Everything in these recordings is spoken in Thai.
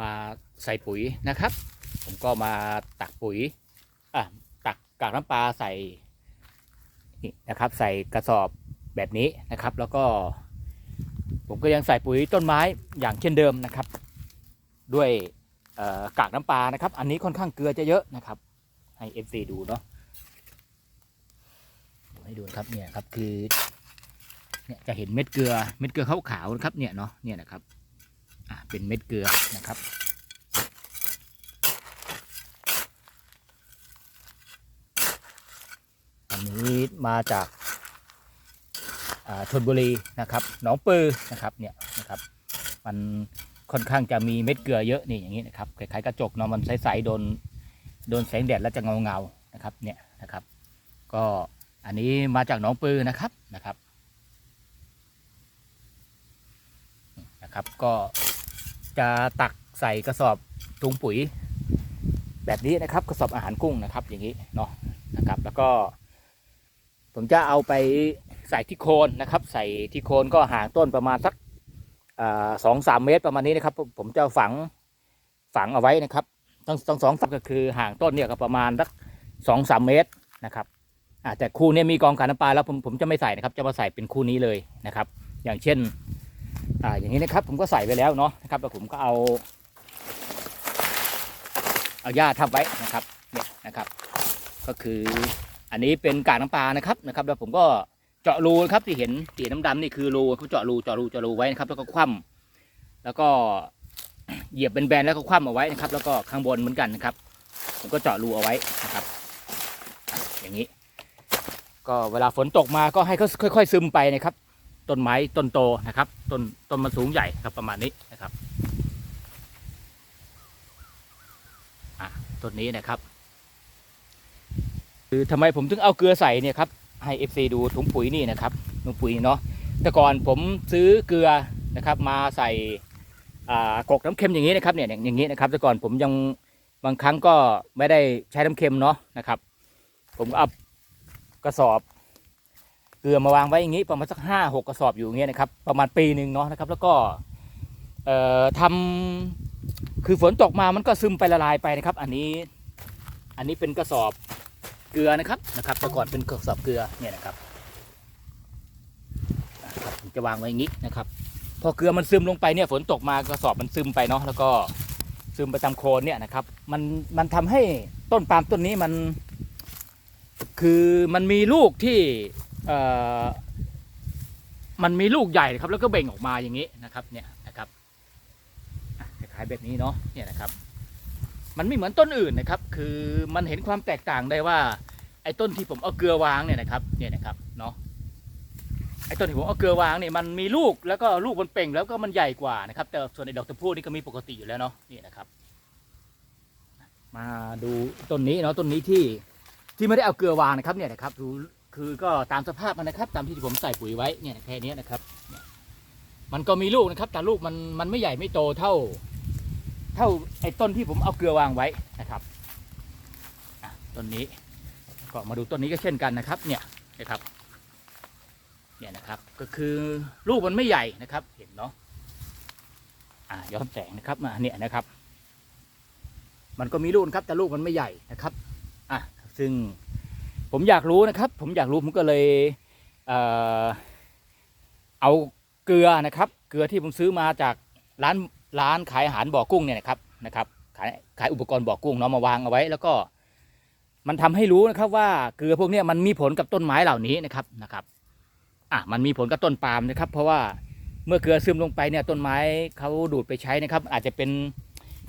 มาใส่ปุ๋ยนะครับ ผมก็มาตักปุ๋ยอะตักกากน้ำปลาใส่นี่นะครับ ใส่กระสอบแบบนี้นะครับ แล้วก็ ผมก็ยังใส่ปุ๋ยต้นไม้อย่างเช่นเดิมนะครับ ด้วยกากน้ำปลานะครับ อันนี้ค่อนข้างเกลือจะเยอะนะครับ ให้ FC ดูเนาะให้ดูนะครับเนี่ยครับคือเนี่ยจะเห็นเม็ดเกลือเม็ดเกลือขาวๆนะครับเนี่ยเนาะเนี่ยนะครับ เป็นเม็ดเกลือนะครับอันนี้มาจากาชนบุรีนะครับหนองปือนะครับเนี่ยนะครับ มันค่อนข้างจะมีเม็ดเกลือเยอะนี่อย่างนี้นะครับคล้ายๆกระจกเนาะมันใสๆโดนโดนแสงแดดแล้วจะเงาเงาๆนะครับเนี่ยนะครับ ก็อันนี้มาจากหนองปือนะครับนะครับนะครับ ก็ จะตักใส่กระสอบถุงปุ๋ย แบบนี้นะครับกระสอบอาหารกุ้งนะครับอย่างนี้เนาะนะครับ แล้วก็ ผมจะเอาไปใส่ที่โคนนะครับ ใส่ที่โคนก็ห่างต้นประมาณสักสองสามเมตรประมาณนี้นะครับ ผมจะฝังฝังเอาไว้นะครับทั้งทั้งสองฝักก็คือห่างต้นเนี่ยก็ประมาณสักสองสามเมตรนะครับแต่คู่นี้มีกองกาน้ำปลาแล้วผมผมจะไม่ใส่นะครับ จะมาใส่เป็นคู่นี้เลยนะครับ อย่างเช่น อ่าอย่างนี้นะครับผมก็ใส่ไปแล้วเนาะนะครับแล้วผมก็เอา เอาหญ้าทับไว้นะครับเนี่ยนะครับ ก็คืออันนี้เป็นกากน้ำปลานะครับนะครับ แล้วผมก็เจาะรูนะครับที่เห็นสีน้ำดำนี่คือรูเขาเจาะรูเจาะรูเจาะรูไว้นะครับ แล้วก็คว่ำแล้วก็เหยียบเป็นแบนๆแล้วก็คว่ำเอาไว้นะครับ แล้วก็ข้างบนเหมือนกันนะครับ ผมก็เจาะรูเอาไว้นะครับ อย่างนี้ ก็เวลาฝนตกมาก็ให้เขาค่อย ๆ ซึมไปนะครับ ต้นไม้ต้นโตนะครับต้นต้นมันสูงใหญ่ครับประมาณนี้นะครับต้นนี้นะครับ คือทำไมผมถึงเอาเกลือใส่เนี่ยครับให้ FC ดูถุงปุ๋ยนี่นะครับถุงปุ๋ยเนาะแต่ก่อนผมซื้อเกลือนะครับมาใส่กกน้ำเค็มอย่างนี้นะครับเนี่ยอย่างนี้นะครับแต่ก่อนผมยังบางครั้งก็ไม่ได้ใช้น้ำเค็มเนาะนะครับ ผมเอากระสอบ ลือมาวางไว้อย่างนี้ประมาณสักห้าหกกระสอบอยู่อย่างเงี้ยนะครับประมาณปีหนึ่งเนาะนะครับ แล้วก็เอ่อทำคือฝนตกมามันก็ซึมไปละลายไปนะครับ อันนี้อันนี้เป็นกระสอบเกลือนะครับนะครับแต่ก่อนเป็นกระสอบเกลือเนี่ยนะครับจะวางไว้อย่างนี้นะครับพอเกลือมันซึมลงไปเนี่ยฝนตกมากระสอบมันซึมไปเนาะแล้วก็ซึมไปตามโคนเนี่ยนะครับมันมันทำให้ต้นปาล์มต้นนี้มัน คือมันมีลูกที่ มันมีลูกใหญ่ครับ แล้วก็เบ่งออกมาอย่างนี้นะครับ เนี่ยนะครับอะคล้ายแบบนี้เนาะเนี่ยนะครับ มันไม่เหมือนต้นอื่นนะครับ คือมันเห็นความแตกต่างได้ว่า ไอ้ต้นที่ผมเอาเกลือวางเนี่ยนะครับ เนี่ยนะครับเนาะไอ้ต้นที่ผมเอาเกลือวางเนี่ยมันมีลูกแล้วก็ลูกมันเป่งแล้วก็มันใหญ่กว่านะครับ แต่ส่วนไอ้ดอกตะพูนี่ก็มีปกติอยู่แล้วเนาะนี่นะครับ มาดูต้นนี้เนาะต้นนี้ที่ที่ไม่ได้เอาเกลือวางนะครับเนี่ยนะครับดู คือก็ตามสภาพมันนะครับ ตามที่ผมใส่ปุ๋ยไว้เนี่ยแค่นี้นะครับเนี่ยมันก็มีลูกนะครับ แต่ลูกมันมันไม่ใหญ่ไม่โตเท่า เท่าไอ้ต้นที่ผมเอาเกลือวางไว้นะครับต้นนี้ก็มาดูต้นนี้ก็เช่นกันนะครับ เนี่ยนะครับ เนี่ยนะครับ ก็คือลูกมันไม่ใหญ่นะครับ เห็นเนาะอ่าย้อนแสงนะครับมาเนี่ยนะครับ มันก็มีลูกนะครับแต่ลูกมันไม่ใหญ่นะครับอะซึ่ง ผมอยากรู้นะครับ ผมอยากรู้ผมก็เลยเอเอาเกลือนะครับ เกลือที่ผมซื้อมาจากร้านร้านขายอาหารบ่อกุ้งเนี่ยนะครับนะครับขายขายอุปกรณ์บ่อกุ้งเนาะมาวางเอาไว้ แล้วก็มันทำให้รู้นะครับว่าเกลือพวกนี้มันมีผลกับต้นไม้เหล่านี้นะครับนะครับอะมันมีผลกับต้นปาล์มนะครับ เพราะว่าเมื่อเกลือซึมลงไปเนี่ยต้นไม้เขาดูดไปใช้นะครับ อาจจะเป็น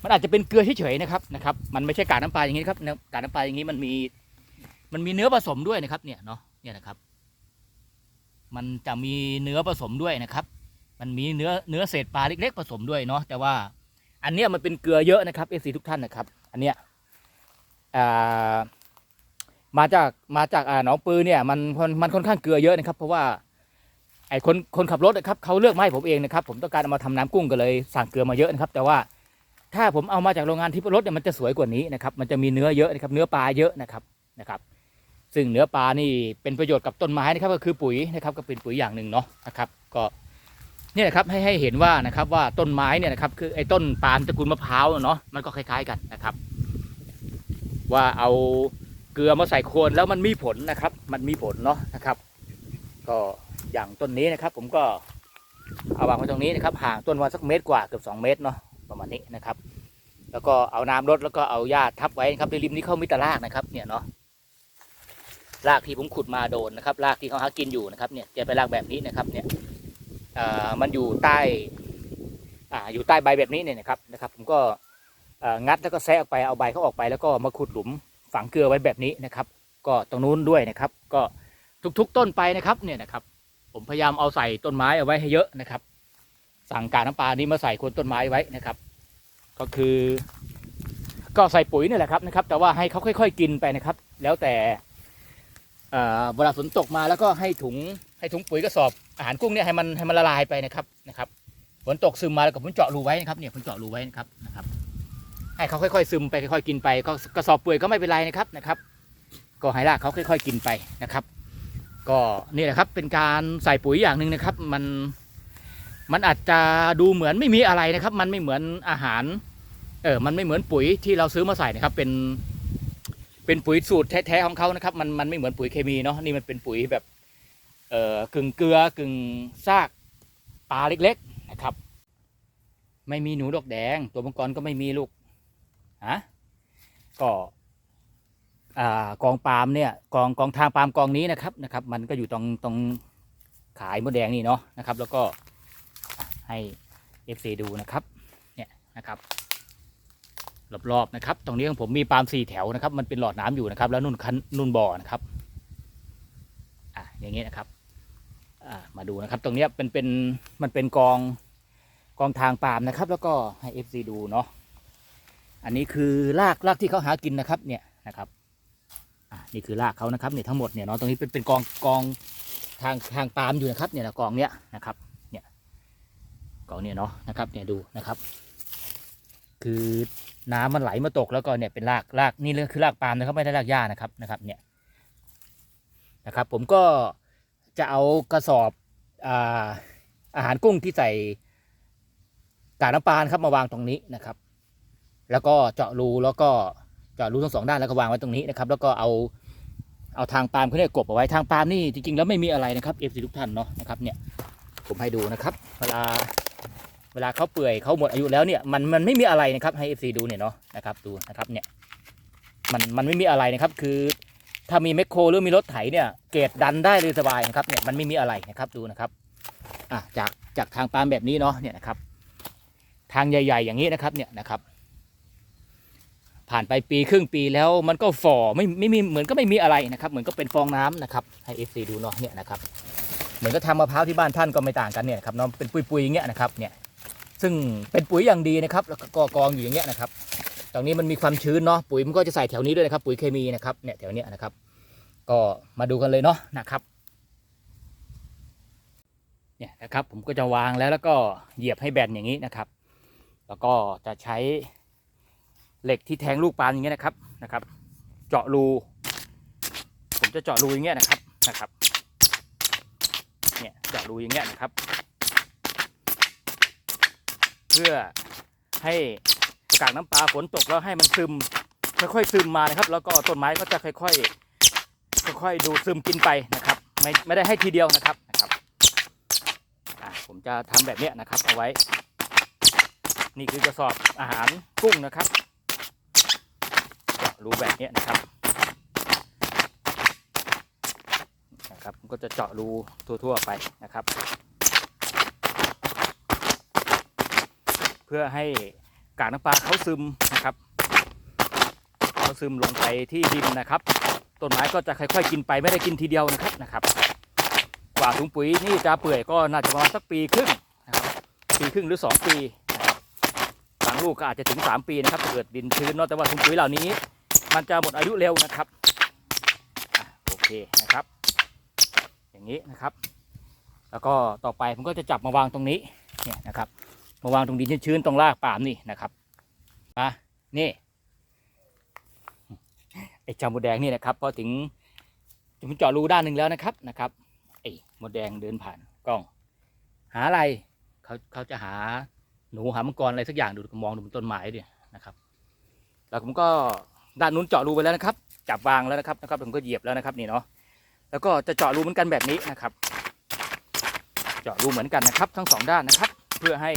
มันอาจจะเป็นเกลือเฉยๆนะครับนะครับ มันไม่ใช่กากน้ำปลาอย่างนี้ครับกากน้ำปลาอย่างนี้มันมี มันมีเนื้อผสมด้วยนะครับ เนี่ยเนาะเนี่ยนะครับ มันจะมีเนื้อผสมด้วยนะครับ มันมีเนื้อเนื้อเศษปลาเล็ก ๆ ผสมด้วยเนาะแต่ว่าอันเนี้ยมันเป็นเกลือเยอะนะครับเอซีทุกท่านนะครับ อันเนี้ยอ่ามาจากมาจากอ่าหนองปือเนี่ยมันมันค่อนข้างเกลือเยอะนะครับ เพราะว่าไอ้คนคนขับรถนะครับเขาเลือกไม้ผมเองนะครับ ผมต้องการเอามาทำน้ำกุ้งก็เลยสั่งเกลือมาเยอะนะครับ แต่ว่าถ้าผมเอามาจากโรงงานที่รถเนี่ยมันจะสวยกว่านี้นะครับ มันจะมีเนื้อเยอะนะครับ เนื้อปลาเยอะนะครับนะครับ ซึ่งเนื้อปลานี่เป็นประโยชน์กับต้นไม้นะครับก็คือปุ๋ยนะครับก็เป็นปุ๋ยอย่างหนึ่งเนาะนะครับก็เนี่ยครับให้ให้เห็นว่านะครับว่าต้นไม้เนี่ยนะครับคือไอ้ต้นปาล์มตระกูลมะพร้าวเนาะมันก็คล้าย ๆกันนะครับ ว่าเอาเกลือมาใส่โคนแล้วมันมีผลนะครับ มันมีผลเนาะนะครับ ก็อย่างต้นนี้นะครับ ผมก็เอาวางไว้ตรงนี้นะครับห่างต้นวันสักเมตรกว่าเกือบสองเมตรเนาะประมาณนี้นะครับ แล้วก็เอาน้ำรดแล้วก็เอาหญ้าทับไว้นะครับริมนี้เขามีต่รากนะครับเนี่ยเนาะ รากที่ผมขุดมาโดนนะครับรากที่เขาหากินอยู่นะครับเนี่ยจะเป็นรากแบบนี้นะครับเนี่ยมันอยู่ใต้อ่าอยู่ใต้ใบแบบนี้เนี่ยนะครับนะครับ ผมก็งัดแล้วก็แซะออกไปเอาใบเขาออกไป แล้วก็มาขุดหลุมฝังเกลือไว้แบบนี้นะครับ ก็ตรงนู้นด้วยนะครับ ก็ทุกๆต้นไปนะครับเนี่ยนะครับ ผมพยายามเอาใส่ต้นไม้เอาไว้ให้เยอะนะครับ สั่งการน้ำปลานี้มาใส่คนต้นไม้ไว้นะครับ ก็คือ ก็ใส่ปุ๋ยนี่แหละครับนะครับ แต่ว่าให้เขาค่อย ๆ กินไปนะครับ แล้วแต่ เวลาฝนตกมาแล้วก็ให้ถุงให้ถุงปุ๋ยกระสอบอาหารกุ้งเนี่ยให้มันให้มันละลายไปนะครับนะครับฝนตกซึมมาแล้วก็ผมเจาะรูไว้นะครับเนี่ยผมเจาะรูไว้นะครับนะครับ ให้เขาค่อยๆซึมไปค่อยๆกินไปก็กระสอบปื่อยก็ไม่เป็นไรนะครับนะครับ ก็ให้รากเขาค่อย ๆ กินไปนะครับ ก็นี่แหละครับเป็นการใส่ปุ๋ยอย่างหนึ่งนะครับ มันมันอาจจะดูเหมือนไม่มีอะไรนะครับ มันไม่เหมือนอาหารเออมันไม่เหมือนปุ๋ยที่เราซื้อมาใส่นะครับเป็น เป็นปุ๋ยสูตรแท้ๆของเขานะครับ มันมันไม่เหมือนปุ๋ยเคมีเนาะนี่มันเป็นปุ๋ยแบบเอ่อกึ่งเกลือกึ่งซากปลาเล็กๆนะครับ ไม่มีหนูดอกแดง ตัวมังกรก็ไม่มีลูกฮะก็อ่ากองปาล์มเนี่ยกองกองทางปาล์มกองนี้นะครับนะครับ มันก็อยู่ตรงตรงขายมดแดงนี่เนาะนะครับ แล้วก็ให้ FC ดูนะครับเนี่ยนะครับ รอบๆนะครับ ตรงนี้ของผมมีปาล์มสี่แถวนะครับ มันเป็นหลอดน้ำอยู่นะครับ แล้วนุ่นคันนุ่นบ่อนะครับ อะอย่างนี้นะครับ อ่ามาดูนะครับ ตรงเนี้ยเป็นเป็นมันเป็นกองกองทางปาล์มนะครับ แล้วก็ให้ FC ดูเนาะ อันนี้คือรากรากที่เขาหากินนะครับ เนี่ยนะครับอ่านี่คือรากเขานะครับเนี่ยทั้งหมดเนี่ยเนาะตรงนี้เป็นเป็นกองกองทางทางปาล์มอยู่นะครับ เนี่ยนะกองเนี้ยนะครับ เนี่ยกองเนี่ยเนาะนะครับ เนี่ยดูนะครับ คือ น้ำมันไหลมาตกแล้วก็เนี่ยเป็นรากรากนี่คือรากปาล์มนะครับไม่ได้รากหญ้านะครับนะครับเนี่ยนะครับ ผมก็จะเอากระสอบอาอาหารกุ้งที่ใส่กากน้ำปลาครับมาวางตรงนี้นะครับ แล้วก็เจาะรูแล้วก็เจาะรูทั้งสองด้านแล้วก็วางไว้ตรงนี้นะครับ แล้วก็เอาเอาทางปาล์มเขาเนี่ยกบเอาไว้ทางปาล์มนี่จริงๆแล้วไม่มีอะไรนะครับเอฟซีทุกท่านเนาะนะครับเนี่ยผมให้ดูนะครับเวลา วลาเขาเปื่อยเขาหมดอายุแล้วเนี่ยมันมันไม่มีอะไรนะครับให้เอฟซีดูเนี่ยเนาะนะครับดูนะครับเนี่ยมันมันไม่มีอะไรนะครับคือถ้ามีแมคโครหรือมีรถไถเนี่ยเกรดดันได้เลยสบายนะครับเนี่ยมันไม่มีอะไรนะครับดูนะครับอะจากจากทางปาล์มแบบนี้เนาะเนี่ยนะครับทางใหญ่ ๆ อย่างนี้นะครับเนี่ยนะครับ ผ่านไปปีครึ่งปีแล้วมันก็ฝ่อไม่ไม่มีเหมือนก็ไม่มีอะไรนะครับ เหมือนก็เป็นฟองน้ำนะครับให้เอฟซีดูเนาะเนี่ยนะครับเหมือนก็ทำมะพร้าวที่บ้านท่านก็ไม่ต่างกันเนี่ยครับเนาะเป็นปุยๆอย่างเงี้ยนะครับเนี่ย ซึ่งเป็นปุ๋ยอย่างดีนะครับแล้วก็กองอยู่อย่างเงี้ยนะครับตรงนี้มันมีความชื้นเนาะปุ๋ยมันก็จะใส่แถวนี้ด้วยนะครับ ปุ๋ยเคมีนะครับเนี่ยแถวเนี้ยนะครับ ก็มาดูกันเลยเนาะนะครับเนี่ยนะครับผมก็จะวางแล้วแล้วก็เหยียบให้แบนอย่างนี้นะครับ แล้วก็จะใช้เหล็กที่แทงลูกปลาอย่างเงี้ยนะครับนะครับ เจาะรูผมจะเจาะรูอย่างเงี้ยนะครับนะครับเนี่ยเจาะรูอย่างเงี้ยนะครับ พื่อให้กากน้ำปลาฝนตกแล้วให้มันซึม ค่อยๆซึมมานะครับ แล้วก็ต้นไม้ก็จะค่อยๆค่อยๆดูซึมกินไปนะครับ ไม่ไม่ได้ให้ทีเดียวนะครับนะครับอะผมจะทำแบบเนี้ยนะครับเอาไว้ นี่คือกระสอบอาหารกุ้งนะครับเจาะรูแบบเนี้ยนะครับนะครับก็จะเจาะรูทั่วๆไปนะครับ เพื่อให้กากน้ำปลาเขาซึมนะครับเขาซึมลงไปที่ดินนะครับ ต้นไม้ก็จะค่อยๆกินไปไม่ได้กินทีเดียวนะครับนะครับ กว่าถุงปุ๋ยนี่จะเปื่อยก็น่าจะประมาณสักปีครึ่งนะครับปีครึ่งหรือ 2 ปีนะครับางลูกก็อาจจะถึง 3 ปีนะครับเกิดดินชื้นเนาะแต่ว่าถุงปุ๋ยเหล่านี้ มันจะหมดอายุเร็วนะครับโอเคนะครับ อย่างนี้นะครับ แล้วก็ต่อไปผมก็จะจับมาวางตรงนี้เนี่ยนะครับาวางตรงดินชื้นๆตรงรากปาล์มนี่นะครับอะนี่ไอ้เจ้ามดแดงนี่นะครับพอถึงผมเจาะรูด้านหนึ่งแล้วนะครับนะครับไอ้มดแดงเดินผ่านกล้อง หาอะไรเขาเขาจะหาหนูหามังกรอะไรสักอย่างดูมองดูบนต้นไม้ดินะครับ แล้วผมก็ด้านนู้นเจาะรูไปแล้วนะครับ จับวางแล้วนะครับนะครับผมก็เหยียบแล้วนะครับนี่เนาะแล้วก็จะเจาะรูเหมือนกันแบบนี้นะครับ เจาะรูเหมือนกันนะครับ ทั้งสองด้านนะครับ เพื่อให้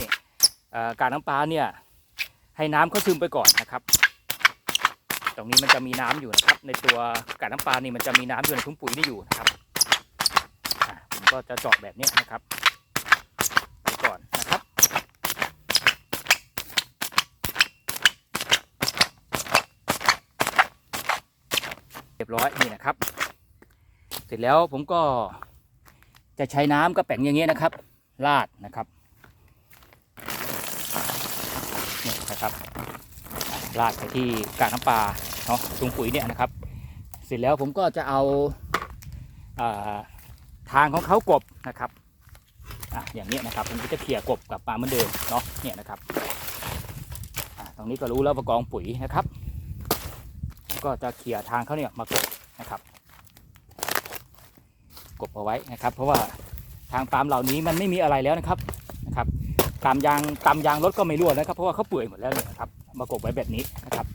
การน้ำปลาเนี่ยให้น้ำเขาซึมไปก่อนนะครับ ตรงนี้มันจะมีน้ำอยู่นะครับ ในตัวกากน้ำปลานี่มันจะมีน้ำอยู่ในถุงปุ๋ยนี่อยู่นะครับผมก็จะเจาะแบบนี้นะครับไปก่อนนะครับเรียบร้อยนี่นะครับ เสร็จแล้วผมก็จะใช้น้ำกระแป๋งอย่างเงี้ยนะครับราดนะครับ นะครับราดไปที่กากน้ำปลาเนาะถุงปุ๋ยเนี่ยนะครับ เสร็จแล้วผมก็จะเอาอาทางของเขากบนะครับอะอย่างเนี้ยนะครับผมก็จะเขี่ยกบกับมาเหมือนเดิมเนาะเนี่ยนะครับอะตรงนี้ก็รู้แล้วประกองปุ๋ยนะครับ ก็จะเขี่ยทางเขาเนี่ยมากบนะครับกบเอาไว้นะครับ เพราะว่าทางปาล์มเหล่านี้มันไม่มีอะไรแล้วนะครับ ตามยางตามยางรถก็ไม่รั่วนะครับ เพราะว่าเขาเปื่อยหมดแล้วเนี่ยนะครับ มากบไว้แบบนี้นะครับ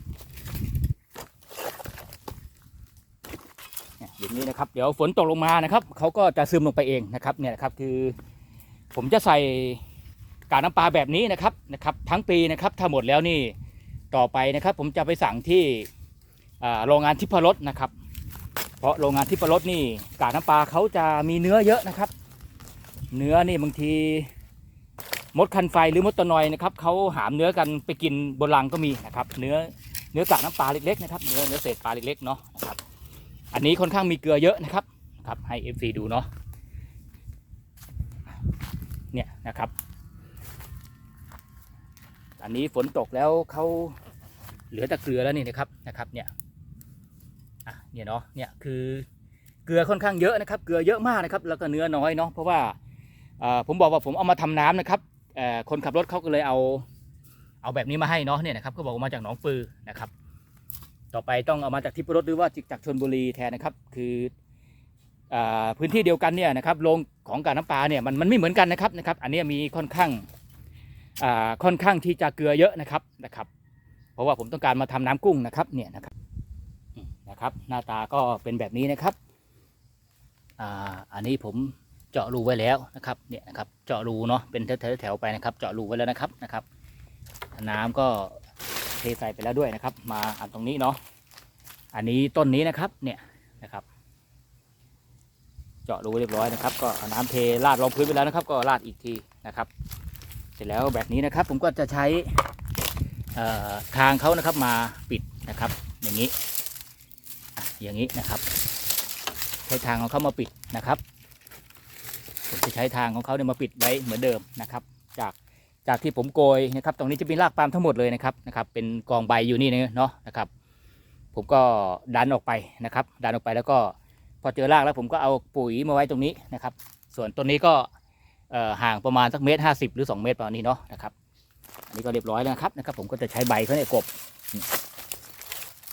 เนี่ยอย่างนี้นะครับ เดี๋ยวฝนตกลงมานะครับเขาก็จะซึมลงไปเองนะครับเนี่ยนะครับคือ ผมจะใส่กากน้ำปลาแบบนี้นะครับนะครับ ทั้งปีนะครับถ้าหมดแล้วนี่ต่อไปนะครับ ผมจะไปสั่งที่โรงงานทิพรสนะครับ เพราะโรงงานทิพรสนี่กากน้ำปลาเขาจะมีเนื้อเยอะนะครับ เนื้อนี่บางที มดคันไฟหรือมดตะนอยนะครับเขาหามเนื้อกันไปกินบนรังก็มีนะครับเนื้อเนื้อกากน้ำปลาเล็กๆนะครับเนื้อเนื้อเศษปลาเล็กๆเนาะนะครับอันนี้ค่อนข้างมีเกลือเยอะนะครับครับให้ FC ดูเนาะเนี่ยนะครับ อันนี้ฝนตกแล้วเขาเหลือแต่เกลือแล้วนี่นะครับนะครับเนี่ยอะเนี่ยเนาะเนี่ยคือเกลือค่อนข้างเยอะนะครับ เกลือเยอะมากนะครับ แล้วก็เนื้อน้อยเนาะเพราะว่าผมบอกว่าผมเอามาทำน้ำนะครับ คนขับรถเขาก็เลยเอาเอาแบบนี้มาให้เนาะเนี่ยนะครับก็บอกว่ามาจากหนองปือนะครับ ต่อไปต้องเอามาจากทิพรสหรือว่าจากชนบุรีแทนนะครับ คืออพื้นที่เดียวกันเนี่ยนะครับโรงของการน้ำปลาเนี่ยมันมันไม่เหมือนกันนะครับนะครับ อันนี้มีค่อนข้างค่อนข้างที่จะเกลือเยอะนะครับนะครับ เพราะว่าผมต้องการมาทำน้ำกุ้งนะครับเนี่ยนะครับนะครับ หน้าตาก็เป็นแบบนี้นะครับ อ่าอันนี้ผม เจาะรูไว้แล้วนะครับเนี่ยนะครับเจาะรูเนาะเป็นแถวๆแถวไปนะครับ เจาะรูไว้แล้วนะครับนะครับ น้ำก็เทใส่ไปแล้วด้วยนะครับ มาอันตรงนี้เนาะอันนี้ต้นนี้นะครับเนี่ยนะครับ เจาะรูเรียบร้อยนะครับ ก็เอาน้ำเทราดรองพื้นไปแล้วนะครับ ก็ราดอีกทีนะครับ เสร็จแล้วแบบนี้นะครับ ผมก็จะใช้เอ่อทางเขานะครับมาปิดนะครับ อย่างนี้อย่างนี้นะครับใช้ทางของเขามาปิดนะครับ จะใช้ทางของเขาเนี่ยมาปิดไว้เหมือนเดิมนะครับ จากจากที่ผมโกยนะครับ ตรงนี้จะเป็นรากปาล์มทั้งหมดเลยนะครับนะครับ เป็นกองใบอยู่นี่เนาะนะครับ ผมก็ดันออกไปนะครับ ดันออกไปแล้วก็พอเจอรากแล้วผมก็เอาปุ๋ยมาไว้ตรงนี้นะครับ ส่วนต้นนี้ก็เออห่างประมาณสักเมตรห้าสิบหรือสองเมตรประมาณนี้เนาะนะครับ อันนี้ก็เรียบร้อยแล้วนะครับนะครับ ผมก็จะใช้ใบเขาเนี่ยกบ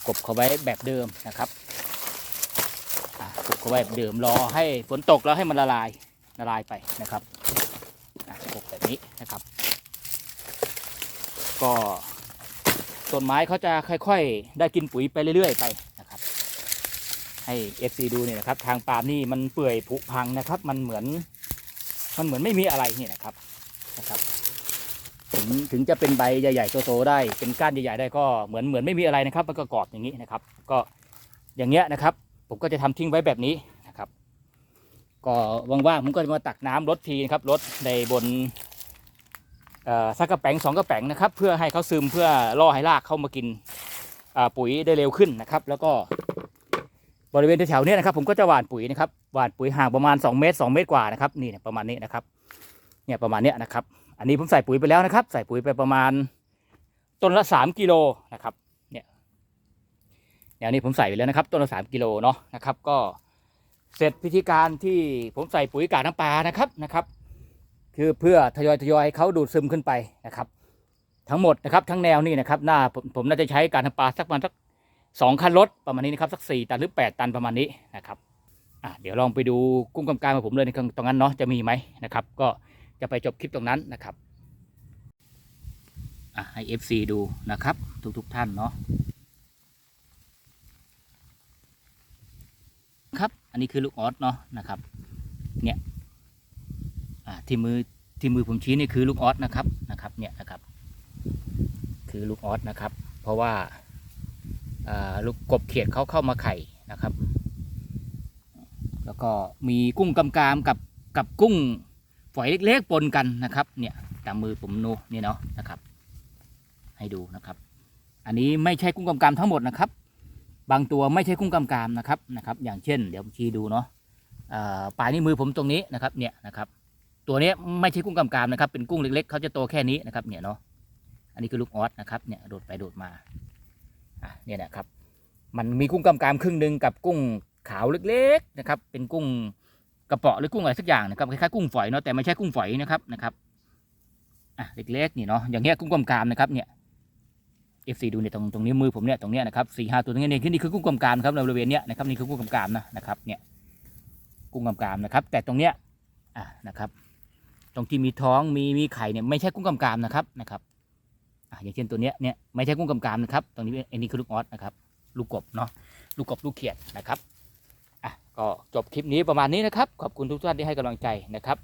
กบเขาไว้แบบเดิมนะครับกบเขาไว้แบบเดิมรอให้ฝนตกแล้วให้มันละลาย ละลายไปนะครับอะกบแบบนี้นะครับ ก็ต้นไม้เขาจะค่อย ๆ ได้กินปุ๋ยไปเรื่อย ๆ ไปนะครับ ให้ FC ดูเนี่ยนะครับ ทางปาล์มนี่มันเปื่อยผุพังนะครับ มันเหมือนมันเหมือนไม่มีอะไรนี่นะครับนะครับ ถึงถึงจะเป็นใบใหญ่ๆโตๆได้ เป็นก้านใหญ่ๆได้ก็เหมือนเหมือนไม่มีอะไรนะครับ มันก็กรอบอย่างนี้นะครับ ก็อย่างเงี้ยนะครับ ผมก็จะทำทิ้งไว้แบบนี้ ก็ว่างๆผมก็จะมาตักน้ำลดทีนะครับลดในบนสักกระแป๋งสองกระแป๋งนะครับ เพื่อให้เขาซึมเพื่อล่อให้รากเข้ามากินปุ๋ยได้เร็วขึ้นนะครับ แล้วก็บริเวณแถวๆนี้นะครับ ผมก็จะหว่านปุ๋ยนะครับหว่านปุ๋ยห่างประมาณ 2 เมตร 2 เมตรกว่านะครับนี่เนี่ยประมาณนี้นะครับเนี่ยประมาณนี้นะครับ อันนี้ผมใส่ปุ๋ยไปแล้วนะครับ ใส่ปุ๋ยไปประมาณต้นละสามกิโลนะครับเนี่ยอย่างนี้ผมใส่ไปแล้วนะครับ ต้นละสามกิโลเนาะนะครับ ก็ เสร็จพิธีการที่ผมใส่ปุ๋ยกากน้ำปลานะครับนะครับ คือเพื่อทยอยทยอยให้เขาดูดซึมขึ้นไปนะครับ ทั้งหมดนะครับทั้งแนวนี่นะครับหน้าผมผมน่าจะใช้การทำปลาสักประมาณสักสองคันรถประมาณนี้นะครับสักสี่ตันหรือแปดตันประมาณนี้นะครับอะเดี๋ยวลองไปดูกุ้งกำกามของผมเลยในตรงนั้นเนาะจะมีไหมนะครับ ก็จะไปจบคลิปตรงนั้นนะครับอะให้ FC ดูนะครับ ทุกๆท่านเนาะครับ อันนี้คือลูกออสเนาะนะครับ เนี่ยที่มือที่มือผมชี้นี่คือลูกออสนะครับนะครับ เนี่ยนะครับ คือลูกออสนะครับ เพราะว่าอ่าลูกกบเขียดเขาเข้ามาไข่นะครับ แล้วก็มีกุ้งกำกามกับกับกุ้งฝอยเล็กๆปนกันนะครับเนี่ยตามมือผมนูนี่เนาะนะครับ ให้ดูนะครับ อันนี้ไม่ใช่กุ้งกำกามทั้งหมดนะครับ บางตัวไม่ใช่กุ้งกำกามนะครับนะครับ อย่างเช่น เดี๋ยวชี้ดูเนาะอ่าปลายนิ้วมือผมตรงนี้นะครับเนี่ยนะครับ ตัวนี้ไม่ใช่กุ้งกำกามนะครับ เป็นกุ้งเล็กๆเขาจะโตแค่นี้นะครับเนี่ยเนาะอันนี้คือลูกออสนะครับเนี่ยโดดไปโดดมาเนี่ยนะครับมันมีกุ้งกำกามครึ่งหนึ่งกับกุ้งขาวเล็กๆนะครับ เป็นกุ้งกระเปาะหรือกุ้งอะไรสักอย่างนะครับคล้ายๆกุ้งฝอยเนาะแต่ไม่ใช่กุ้งฝอยนะครับนะครับอะเล็กๆนี่เนาะอย่างเงี้ยกุ้งกำกามนะครับเนี่ย F4 ดูเนี่ยตรงตรงนี้มือผมเนี่ยตรงเนี้ยนะครับสี่ห้าตัวตรงนี้เนี่ยนี่คือกุ้งกำกามครับในบริเวณเนี้ยนะครับนี่คือกุ้งกำกามนะนะครับเนี่ยกุ้งกำกามนะครับ แต่ตรงเนี้ยอะนะครับ ตรงที่มีท้องมีมีไข่เนี่ยไม่ใช่กุ้งกำกามนะครับนะครับอะอย่างเช่นตัวเนี้ยเนี่ยไม่ใช่กุ้งกำกามนะครับตรงนี้อันนี้คือลูกออสนะครับลูกกบเนาะลูกกบลูกเขียดนะครับอะก็จบคลิปนี้ประมาณนี้นะครับขอบคุณทุกท่านที่ให้กำลังใจนะครับ